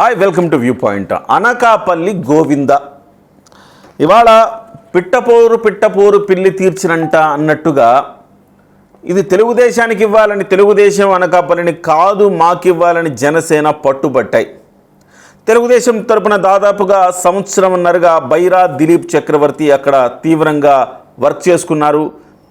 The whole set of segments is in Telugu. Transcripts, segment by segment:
Hi welcome to view point Anakapalli Govinda. ఇవాళ పిట్టపోరు పిట్టపోరు పిల్లి తీర్చినంట అన్నట్టుగా ఇది తెలుగుదేశానికి ఇవ్వాలని తెలుగుదేశం అనకాపల్లిని కాదు మాకివ్వాలని జనసేన పట్టుబట్టాయి. తెలుగుదేశం తరపున దాదాపుగా సంవత్సరంన్నరగా బైరా దిలీప్ చక్రవర్తి అక్కడ తీవ్రంగా వర్క్ చేసుకున్నారు.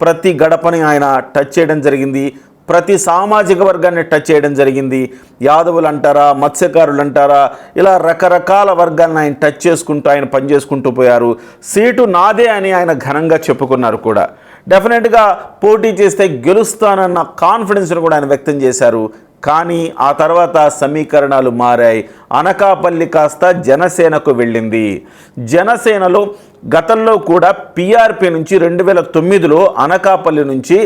ప్రతి గడపని ఆయన టచ్ చేయడం జరిగింది. ప్రతి సామాజిక వర్గాన్ని టచ్ చేయడం జరిగింది. యాదవులు అంటారా మత్స్యకారులు అంటారా ఇలా రకరకాల వర్గాలను ఆయన టచ్ చేసుకుంటూ ఆయన పనిచేసుకుంటూ పోయారు. సీటు నాదే అని ఆయన ఘనంగా చెప్పుకున్నారు కూడా. డెఫినెట్గా పోటీ చేస్తే గెలుస్తానన్న కాన్ఫిడెన్స్ను కూడా ఆయన వ్యక్తం చేశారు. కానీ ఆ తర్వాత సమీకరణాలు మారాయి. అనకాపల్లి కాస్త జనసేనకు వెళ్ళింది. జనసేనలో గతంలో కూడా పిఆర్పి నుంచి రెండు వేల తొమ్మిదిలో అనకాపల్లి నుంచి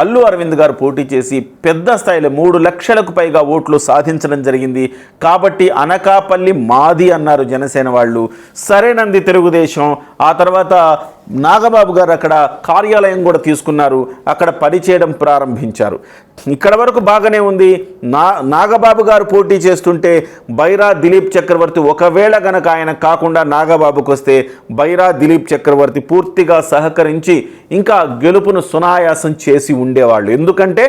అల్లు అరవింద్ గారు పోటీ చేసి పెద్ద స్థాయిలో మూడు లక్షలకు పైగా ఓట్లు సాధించడం జరిగింది. కాబట్టి అనకాపల్లి మాది అన్నారు జనసేన వాళ్ళు. సరేనంది తెలుగుదేశం. ఆ తర్వాత నాగబాబు గారు అక్కడ కార్యాలయం కూడా తీసుకున్నారు. అక్కడ పనిచేయడం ప్రారంభించారు. ఇక్కడ వరకు బాగానే ఉంది. నా నాగబాబు గారు పోటీ చేస్తుంటే బైరా దిలీప్ చక్రవర్తి ఒకవేళ గనక ఆయన కాకుండా నాగబాబుకు వస్తే బైరా దిలీప్ చక్రవర్తి పూర్తిగా సహకరించి ఇంకా గెలుపును సునాయాసం చేసి ఉండేవాళ్ళు. ఎందుకంటే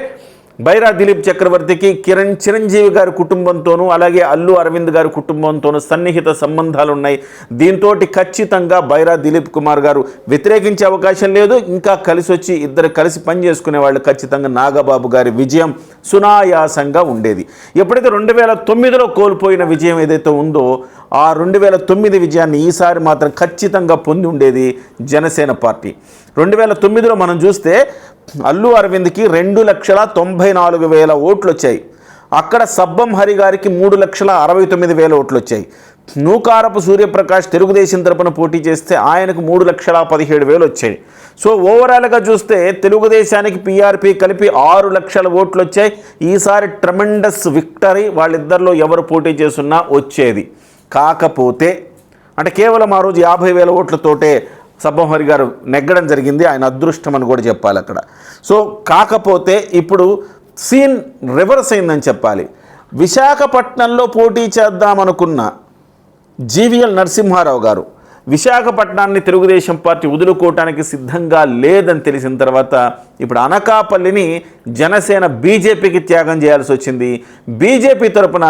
బైరా దిలీప్ చక్రవర్తికి కిరణ్ చిరంజీవి గారి కుటుంబంతోనూ అలాగే అల్లు అరవింద్ గారి కుటుంబంతోనూ సన్నిహిత సంబంధాలు ఉన్నాయి దీంతో ఖచ్చితంగా బైరా దిలీప్ కుమార్ గారు వ్యతిరేకించే అవకాశం లేదు. ఇంకా కలిసి వచ్చి ఇద్దరు కలిసి పనిచేసుకునే వాళ్ళు ఖచ్చితంగా నాగబాబు గారి విజయం సునాయాసంగా ఉండేది. ఎప్పుడైతే రెండు వేల తొమ్మిదిలో కోల్పోయిన విజయం ఏదైతే ఉందో ఆ రెండు వేల తొమ్మిది విజయాన్ని ఈసారి మాత్రం ఖచ్చితంగా పొంది ఉండేది జనసేన పార్టీ. రెండు వేల తొమ్మిదిలో మనం చూస్తే అల్లు అరవింద్కి రెండు లక్షల తొంభై నాలుగు వేల ఓట్లు వచ్చాయి అక్కడ సబ్బం హరి గారికి మూడు లక్షల అరవై తొమ్మిది వేల ఓట్లు వచ్చాయి నూకారపు సూర్యప్రకాష్ తెలుగుదేశం తరపున పోటీ చేస్తే ఆయనకు మూడు లక్షల పదిహేడు వేలు వచ్చాయి. సో ఓవరాల్గా చూస్తే తెలుగుదేశానికి పీఆర్పీ కలిపి ఆరు లక్షల ఓట్లు వచ్చాయి ఈసారి ట్రమెండస్ విక్టరీ వాళ్ళిద్దరిలో ఎవరు పోటీ చేస్తున్నా వచ్చేది. కాకపోతే అంటే కేవలం ఆ రోజు యాభై వేల ఓట్లతోటే సబ్బహరి గారు నెగ్గడం జరిగింది ఆయన అదృష్టం అని కూడా చెప్పాలి అక్కడ. సో కాకపోతే ఇప్పుడు సీన్ రివర్స్ అయిందని చెప్పాలి. విశాఖపట్నంలో పోటీ చేద్దామనుకున్న జీవీఎల్ నరసింహారావు గారు విశాఖపట్నాన్ని తెలుగుదేశం పార్టీ వదులుకోవటానికి సిద్ధంగా లేదని తెలిసిన తర్వాత ఇప్పుడు అనకాపల్లిని జనసేన బీజేపీకి త్యాగం చేయాల్సి వచ్చింది. బీజేపీ తరపున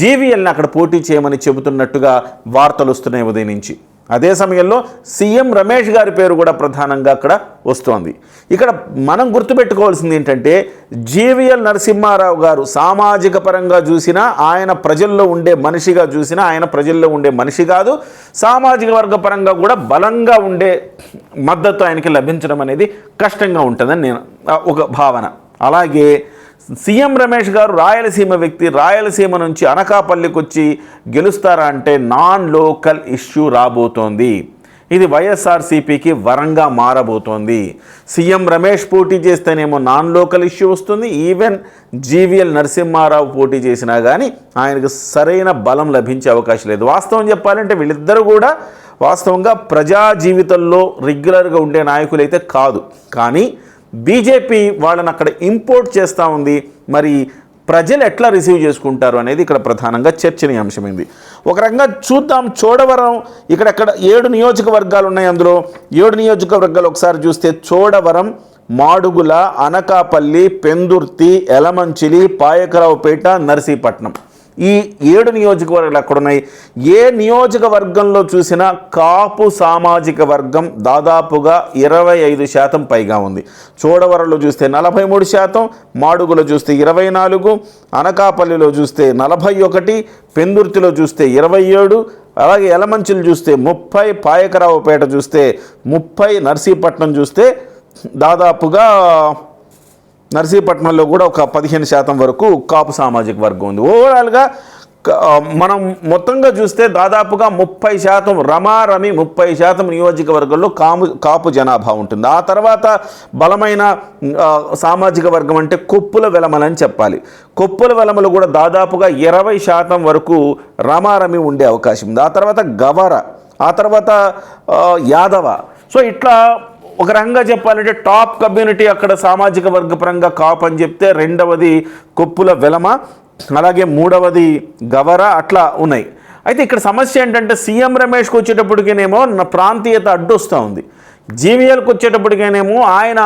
జీవీఎల్ని అక్కడ పోటీ చేయమని చెబుతున్నట్టుగా వార్తలు వస్తున్నాయి ఉదయం నుంచి. అదే సమయంలో సీఎం రమేష్ గారి పేరు కూడా ప్రధానంగా అక్కడ వస్తోంది. ఇక్కడ మనం గుర్తుపెట్టుకోవాల్సింది ఏంటంటే జీవీఎల్ నరసింహారావు గారు సామాజిక పరంగా చూసినా ఆయన ప్రజల్లో ఉండే మనిషిగా చూసినా ఆయన ప్రజల్లో ఉండే మనిషి కాదు. సామాజిక వర్గ పరంగా కూడా బలంగా ఉండే మద్దతు ఆయనకి లభించడం అనేది కష్టంగా ఉంటుందని నేను ఒక భావన. అలాగే సీఎం రమేష్ గారు రాయలసీమ వ్యక్తి రాయలసీమ నుంచి అనకాపల్లికి వచ్చి గెలుస్తారా అంటే నాన్ లోకల్ ఇష్యూ రాబోతోంది. ఇది వైఎస్ఆర్సీపీకి వరంగా మారబోతోంది. సీఎం రమేష్ పోటీ చేస్తేనేమో నాన్ లోకల్ ఇష్యూ వస్తుంది. ఈవెన్ జీవీఎల్ నరసింహారావు పోటీ చేసినా కానీ ఆయనకు సరైన బలం లభించే అవకాశం లేదు. వాస్తవం చెప్పాలంటే వీళ్ళిద్దరూ కూడా వాస్తవంగా ప్రజా జీవితంలో రెగ్యులర్గా ఉండే నాయకులైతే కాదు. కానీ బీజేపీ వాళ్ళని అక్కడ ఇంపోర్ట్ చేస్తూ ఉంది. మరి ప్రజలు ఎట్లా రిసీవ్ చేసుకుంటారు అనేది ఇక్కడ ప్రధానంగా చర్చనీయాంశమైంది. ఒక రకంగా చూద్దాం చోడవరం ఇక్కడెక్కడ ఏడు నియోజకవర్గాలు ఉన్నాయి అందులో. ఏడు నియోజకవర్గాలు ఒకసారి చూస్తే చోడవరం మాడుగుల అనకాపల్లి పెందుర్తి ఎలమంచిలి పాయకరావుపేట నర్సీపట్నం. ఈ ఏడు నియోజకవర్గాలు అక్కడ ఉన్నాయి? ఏ నియోజకవర్గంలో చూసినా కాపు సామాజిక వర్గం దాదాపుగా ఇరవై ఐదు శాతం పైగా ఉంది. చోడవరంలో చూస్తే నలభై మూడు శాతం మాడుగులో చూస్తే ఇరవై నాలుగు అనకాపల్లిలో చూస్తే నలభై ఒకటి పెందుర్తిలో చూస్తే ఇరవై ఏడు అలాగే ఎలమంచిలు చూస్తే ముప్పై పాయకరావుపేట చూస్తే ముప్పై నర్సీపట్నం చూస్తే దాదాపుగా నర్సీపట్నంలో కూడా ఒక పదిహేను శాతం వరకు కాపు సామాజిక వర్గం ఉంది. ఓవరాల్గా మనం మొత్తంగా చూస్తే దాదాపుగా ముప్పై శాతం రమారమి ముప్పై శాతం నియోజకవర్గంలో కాము కాపు జనాభా ఉంటుంది. ఆ తర్వాత బలమైన సామాజిక వర్గం అంటే కొప్పుల వెలమలని చెప్పాలి. కొప్పుల వెలమలు కూడా దాదాపుగా ఇరవై శాతం వరకు రమారమి ఉండే అవకాశం ఉంది. ఆ తర్వాత గవర ఆ తర్వాత యాదవ. సో ఇట్లా ఒక రకంగా చెప్పాలంటే టాప్ కమ్యూనిటీ అక్కడ సామాజిక వర్గపరంగా కాప్ అని చెప్తే రెండవది కొప్పుల వెలమ అలాగే మూడవది గవర అట్లా ఉన్నాయి. అయితే ఇక్కడ సమస్య ఏంటంటే సీఎం రమేష్కి వచ్చేటప్పటికేనేమో నా ప్రాంతీయత అడ్డొస్తూ ఉంది. జీవీఎల్కి వచ్చేటప్పటికేనేమో ఆయన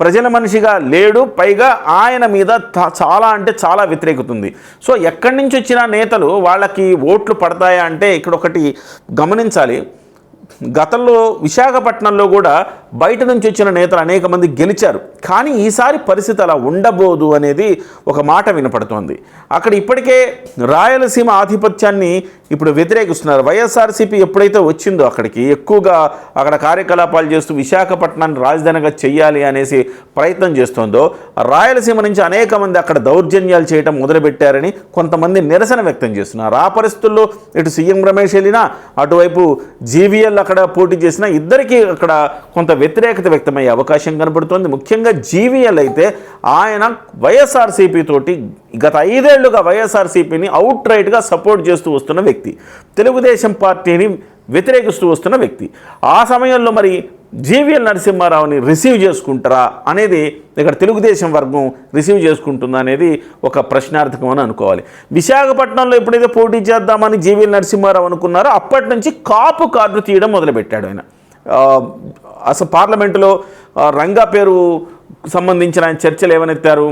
ప్రజల మనిషిగా లేడు పైగా ఆయన మీద చాలా అంటే చాలా వ్యతిరేకత ఉంది సో ఎక్కడి నుంచి వచ్చిన నేతలు వాళ్ళకి ఓట్లు పడతాయా అంటే ఇక్కడ ఒకటి గమనించాలి. గతంలో విశాఖపట్నంలో కూడా బయట నుంచి వచ్చిన నేతలు అనేక మంది గెలిచారు. కానీ ఈసారి పరిస్థితి అలా ఉండబోదు అనేది ఒక మాట వినపడుతోంది. అక్కడ ఇప్పటికే రాయలసీమ ఆధిపత్యాన్ని ఇప్పుడు వ్యతిరేకిస్తున్నారు. వైఎస్ఆర్సీపీ ఎప్పుడైతే వచ్చిందో అక్కడికి ఎక్కువగా అక్కడ కార్యకలాపాలు చేస్తూ విశాఖపట్నాన్ని రాజధానిగా చేయాలి అనేసి ప్రయత్నం చేస్తోందో రాయలసీమ నుంచి అనేక మంది అక్కడ దౌర్జన్యాలు చేయడం మొదలుపెట్టారని కొంతమంది నిరసన వ్యక్తం చేస్తున్నారు. ఆ పరిస్థితుల్లో ఇటు సీఎం రమేష్ వెళ్ళినా అటువైపు జీవీఎల్ అక్కడ పోటీ చేసినా ఇద్దరికీ అక్కడ కొంత వ్యతిరేకత వ్యక్తమయ్యే అవకాశం కనబడుతోంది. ముఖ్యంగా జీవీఎల్ అయితే ఆయన వైఎస్ఆర్సీపీ తోటి గత ఐదేళ్ళుగా వైఎస్ఆర్సీపీని అవుట్ రైట్గా సపోర్ట్ చేస్తూ వస్తున్న వ్యక్తి తెలుగుదేశం పార్టీని వ్యతిరేకిస్తూ వస్తున్న వ్యక్తి. ఆ సమయంలో మరి జీవీఎల్ నరసింహారావుని రిసీవ్ చేసుకుంటారా అనేది ఇక్కడ తెలుగుదేశం వర్గం రిసీవ్ చేసుకుంటుందా అనేది ఒక ప్రశ్నార్థకం అని అనుకోవాలి. విశాఖపట్నంలో ఎప్పుడైతే పోటీ చేద్దామని జీవీఎల్ నరసింహారావు అనుకున్నారో అప్పటి నుంచి కాపు కార్డు తీయడం మొదలుపెట్టాడు ఆయన. అసలు పార్లమెంటులో రంగా పేరు సంబంధించిన ఆయన చర్చలు ఏమనెత్తారు?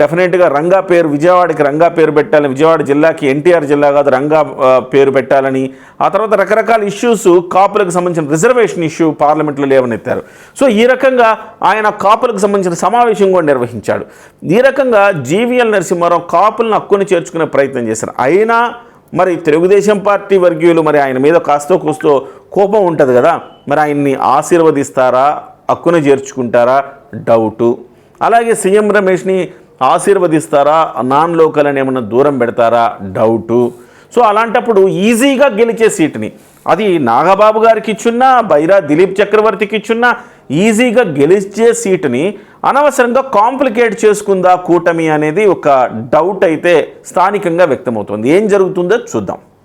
డెఫినెట్గా రంగా పేరు విజయవాడకి రంగా పేరు పెట్టాలని విజయవాడ జిల్లాకి ఎన్టీఆర్ జిల్లా కాదు రంగా పేరు పెట్టాలని ఆ తర్వాత రకరకాల ఇష్యూస్ కాపులకు సంబంధించిన రిజర్వేషన్ ఇష్యూ పార్లమెంట్లో లేవనెత్తారు. సో ఈ రకంగా ఆయన కాపులకు సంబంధించిన సమావేశం కూడా నిర్వహించాడు. ఈ రకంగా జీవీఎల్ నరసింహారావు కాపులను హక్కుని చేర్చుకునే ప్రయత్నం చేశారు. అయినా మరి తెలుగుదేశం పార్టీ వర్గీయులు మరి ఆయన మీద కాస్తో కూస్తో కోపం ఉంటుంది కదా మరి ఆయన్ని ఆశీర్వదిస్తారా హక్కున చేర్చుకుంటారా? డౌటు. అలాగే సీఎం రమేష్ని ఆశీర్వదిస్తారా? నాన్ లోకల్ అని ఏమైనా దూరం పెడతారా? డౌటు. సో అలాంటప్పుడు ఈజీగా గెలిచే సీటుని. అది నాగబాబు గారికి ఇచ్చున్నా బైరా దిలీప్ చక్రవర్తికి ఇచ్చున్నా ఈజీగా గెలిచే సీటుని అనవసరంగా కాంప్లికేట్ చేసుకుందా కూటమి అనేది ఒక డౌట్ అయితే స్థానికంగా వ్యక్తమవుతుంది. ఏం జరుగుతుందో చూద్దాం.